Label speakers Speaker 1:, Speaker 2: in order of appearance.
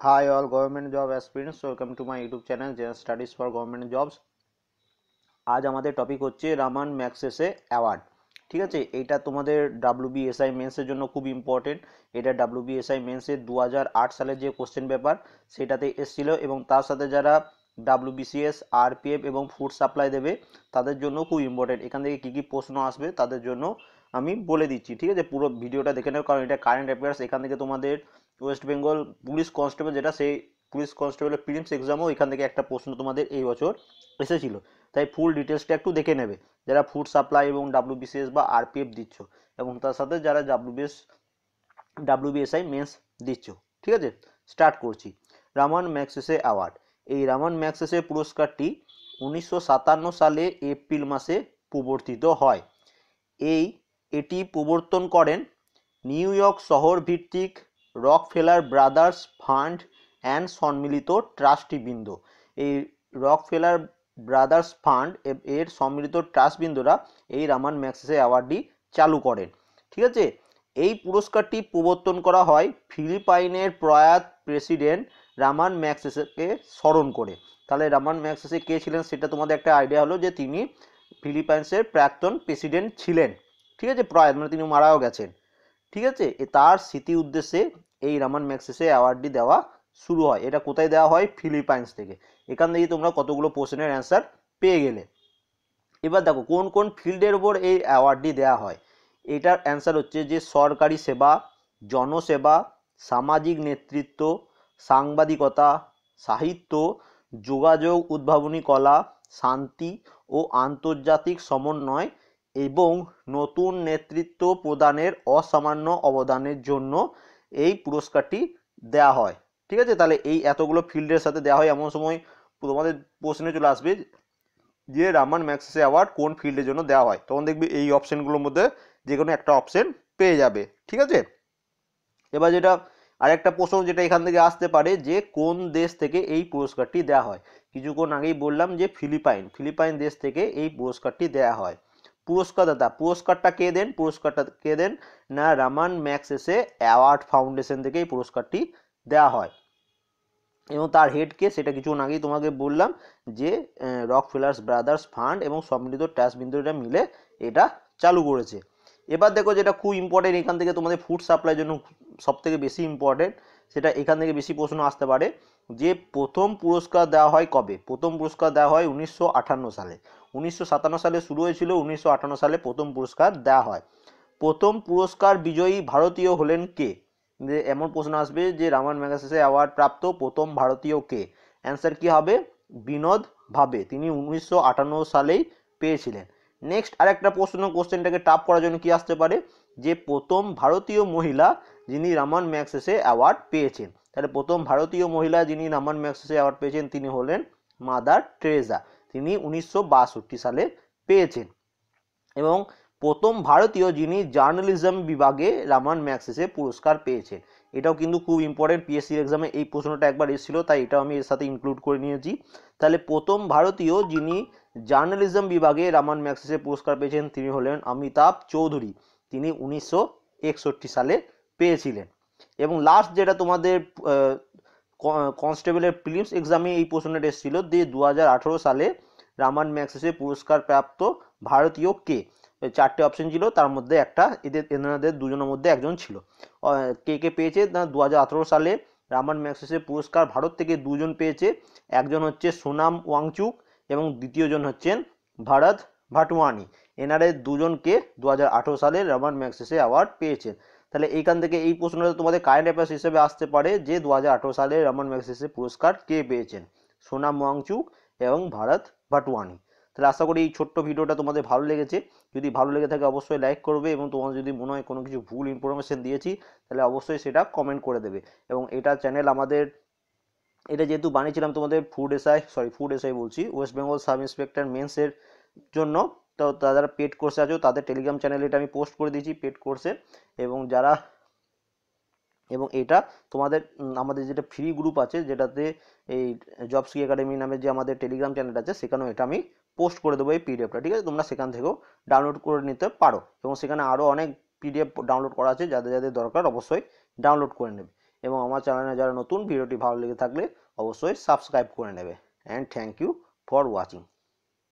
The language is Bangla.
Speaker 1: Hi all, government job aspirants welcome to my YouTube channel General Studies for Government Jobs. আজ আমাদের টপিক হচ্ছে রামান ম্যাক্সেসে অ্যাওয়ার্ড ঠিক আছে? এটা তোমাদের ডাব্লিউবিএসআই মেন্সের জন্য খুব ইম্পর্টেন্ট এটা ডাব্লিউবিএসআই মেন্সের দু হাজার আট সালের যে কোশ্চেন পেপার সেটাতে এসেছিল এবং তার সাথে যারা ডাব্লিউবিসিএস আরপিএফ এবং ফুড সাপ্লাই দেবে, তাদের জন্য খুব ইম্পর্টেন্ট এখান থেকে কী কী প্রশ্ন আসবে, তাদের জন্য আমি বলে দিচ্ছি। ঠিক আছে? পুরো ভিডিওটা দেখে নেব কারণ এটা কারেন্ট অ্যাফেয়ার্স এখান থেকে তোমাদের ওয়েস্ট বেঙ্গল পুলিশ কনস্টেবল যেটা, সেই পুলিশ কনস্টেবলের প্রিলিমস এক্সামও এখান থেকে একটা প্রশ্ন তোমাদের এই বছর এসেছিল। তাই ফুল ডিটেলসটা একটু দেখে নেবে। যারা ফুড সাপ্লাই এবং ডাব্লিউবিসিএস বা আরপিএফ দিচ্ছ এবং তার সাথে যারা ডাব্লিউবিএস ডাব্লিউবিএসআই মেন্স দিচ্ছ, ঠিক আছে? স্টার্ট করছি। রামান ম্যাক্সেসে অ্যাওয়ার্ড এই রামান ম্যাক্সেসে পুরস্কারটি উনিশশো সাতান্ন সালে এপ্রিল মাসে প্রবর্তিত হয়। এই, এটি প্রবর্তন করেন নিউ ইয়র্ক শহর ভিত্তিক রকফেলার ব্রাদার্স ফান্ড অ্যান্ড সম্মিলিত ট্রাস্টিবৃন্দ। এই রকফেলার ব্রাদার্স ফান্ড এর সম্মিলিত ট্রাস্টবৃন্দরা এই রামান ম্যাক্সেসে অ্যাওয়ার্ডটি চালু করেন। ঠিক আছে? এই পুরস্কারটি প্রবর্তন করা হয় ফিলিপাইনের প্রয়াত প্রেসিডেন্ট রামান ম্যাক্সেসকে স্মরণ করে। তাহলে রামান ম্যাক্সেসে কে ছিলেন সেটা তোমাদের একটা আইডিয়া হলো যে তিনি ফিলিপাইন্সের প্রাক্তন প্রেসিডেন্ট ছিলেন। ঠিক আছে? প্রয়াত মানে তিনি মারাও গেছেন। ঠিক আছে? তার স্মৃতি উদ্দেশ্যে এই রামান ম্যাক্সেসে অ্যাওয়ার্ডটি দেওয়া শুরু হয়। এটা কোথায় দেওয়া হয়? ফিলিপাইন্স থেকে। এখান থেকে তোমরা কতগুলো প্রশ্নের অ্যান্সার পেয়ে গেলে। এবার দেখো, কোন কোন ফিল্ডের ওপর এই অ্যাওয়ার্ডটি দেওয়া হয়? এটার অ্যান্সার হচ্ছে যে সরকারি সেবা, জনসেবা, সামাজিক নেতৃত্ব, সাংবাদিকতা, সাহিত্য, যোগাযোগ, উদ্ভাবনী কলা, শান্তি ও আন্তর্জাতিক সমন্বয় এবং নতুন নেতৃত্ব প্রদানের অসামান্য অবদানের জন্য এই পুরস্কারটি দেওয়া হয়। ঠিক আছে? তাহলে এই এতগুলো ফিল্ডের সাথে দেওয়া হয় এমন সময় তোমাদের প্রশ্নে চলে আসবে যে রামান ম্যাক্সেসে অ্যাওয়ার্ড কোন ফিল্ডের জন্য দেওয়া হয়। তখন দেখবি এই অপশানগুলোর মধ্যে যে কোনো একটা অপশান পেয়ে যাবে। ঠিক আছে? এবার যেটা আরেকটা প্রশ্ন যেটা এখান থেকে আসতে পারে যে কোন দেশ থেকে এই পুরস্কারটি দেওয়া হয়? কিছুক্ষণ আগেই বললাম যে ফিলিপাইন। ফিলিপাইন দেশ থেকে এই পুরস্কারটি দেওয়া হয়। পুরস্কারদাতা। পুরস্কারটা কে দেন? পুরস্কারটা কে দেন? না, রামান ম্যাক্সেসে অ্যাওয়ার্ড ফাউন্ডেশন থেকে এই পুরস্কারটি দেওয়া হয়। এবং তার হেডকে সেটা কিছুক্ষণ আগেই তোমাকে বললাম যে রক ফিলার্স ব্রাদার্স ফান্ড এবং সম্মিলিত ট্যাক্স বিন্দুটা মিলে এটা চালু করেছে। এবার দেখো যেটা খুব ইম্পর্টেন্ট এখান থেকে তোমাদের ফুড সাপ্লাইয়ের জন্য সব থেকে বেশি ইম্পর্টেন্ট সেটা এখান থেকে বেশি প্রশ্ন আসতে পারে যে, প্রথম পুরস্কার দেওয়া হয় কবে? প্রথম পুরস্কার দেওয়া হয় উনিশশো আটান্ন সালে। উনিশশো সাতান্ন সালে শুরু হয়েছিল, উনিশশো আটান্ন সালে প্রথম পুরস্কার দেওয়া হয়। প্রথম পুরস্কার বিজয়ী ভারতীয় হলেন কে? যে এমন প্রশ্ন আসবে যে রামান ম্যাগাসেসে অ্যাওয়ার্ড প্রাপ্ত প্রথম ভারতীয় কে? অ্যান্সার কি হবে? বিনোদ ভাবে। তিনি উনিশশো আটান্ন সালেই পেয়েছিলেন। নেক্সট আরেকটা প্রশ্ন কোশ্চেনটাকে টাপ করার জন্য কি আসতে পারে? যে প্রথম ভারতীয় মহিলা যিনি রামান ম্যাক্সেসে অ্যাওয়ার্ড পেয়েছেন। তাহলে প্রথম ভারতীয় মহিলা যিনি রামান ম্যাক্সেসে অ্যাওয়ার্ড পেয়েছেন, তিনি হলেন মাদার টেরেজা তিনি উনিশশো বাষট্টি সালে পেয়েছেন। এবং প্রথম ভারতীয় যিনি জার্নালিজম বিভাগে রামান ম্যাক্সেসে পুরস্কার পেয়েছেন। এটাও কিন্তু খুব ইম্পর্টেন্ট পিএসসি এক্সামে এই প্রশ্নটা একবার এসেছিল, তাই এটাও আমি এর সাথে ইনক্লুড করে নিয়েছি। তাহলে প্রথম ভারতীয় যিনি জার্নালিজম বিভাগে রামান ম্যাক্সেসে পুরস্কার পেয়েছেন তিনি হলেন অমিতাভ চৌধুরী। তিনি উনিশশো একষট্টি সালে পেয়েছিলেন। এবং লাস্ট যেটা তোমাদের কনস্টেবলের প্রিলিমস এক্সামে এই প্রশ্নটা এসেছিল যে দু সালে রামান ম্যাক্সেসে পুরস্কার প্রাপ্ত ভারতীয় কে? চারটে অপশন ছিল, তার মধ্যে একটা, এদের, এনাদের দুজনের মধ্যে একজন ছিল। কে কে পেয়েছে? দু সালে রামান ম্যাক্সেসে পুরস্কার ভারত থেকে দুজন পেয়েছে, একজন হচ্ছে সোনাম ওয়াংচুক এবং দ্বিতীয়জন হচ্ছেন ভারত ভাটওয়ানি। এনারে দুজনকে দু সালে রামান ম্যাক্সেসে অ্যাওয়ার্ড পেয়েছেন। তাহলে এইখান থেকে এই প্রশ্নটা তোমাদের কারেন্ট অ্যাফেয়ার্স হিসেবে আসতে পারে যে দু হাজার আঠেরো সালে রামান ম্যাক্সেসে পুরস্কার কে পেয়েছেন? সোনাম ওয়াংচুক এবং ভারত ভাটওয়ানি তাহলে আশা করি এই ছোট্ট ভিডিওটা তোমাদের ভালো লেগেছে। যদি ভালো লেগে থাকে অবশ্যই লাইক করবে এবং তোমার যদি মনে হয় কোনো কিছু ভুল ইনফরমেশন দিয়েছি, তাহলে অবশ্যই সেটা কমেন্ট করে দেবে। এবং এটা চ্যানেল আমাদের, এটা যেহেতু বানিয়েছিলাম তোমাদের food SI sorry food SI বলছি ওয়েস্ট বেঙ্গল সাব ইন্সপেক্টর মেন্সের জন্য। তো যারা পেড কোর্সে আছো, তাদের টেলিগ্রাম চ্যানেলে এটা আমি পোস্ট করে দিয়েছি পেড কোর্সে এবং যারা এবং এটা তোমাদের আমাদের যেটা ফ্রি গ্রুপ আছে, যেটাতে এই জবস জবসকি একাডেমি নামে যে আমাদের টেলিগ্রাম চ্যানেল আছে, সেখানেও এটা আমি পোস্ট করে দেবো এই পিডিএফটা ঠিক আছে? তোমরা সেখান থেকেও ডাউনলোড করে নিতে পারো এবং সেখানে আরও অনেক পিডিএফ ডাউনলোড করা আছে, যাদের যাদের দরকার অবশ্যই ডাউনলোড করে নেবে এবং আমার চ্যানেলে যারা নতুন, ভিডিওটি ভালো লেগে থাকলে অবশ্যই সাবস্ক্রাইব করে নেবে and thank you for watching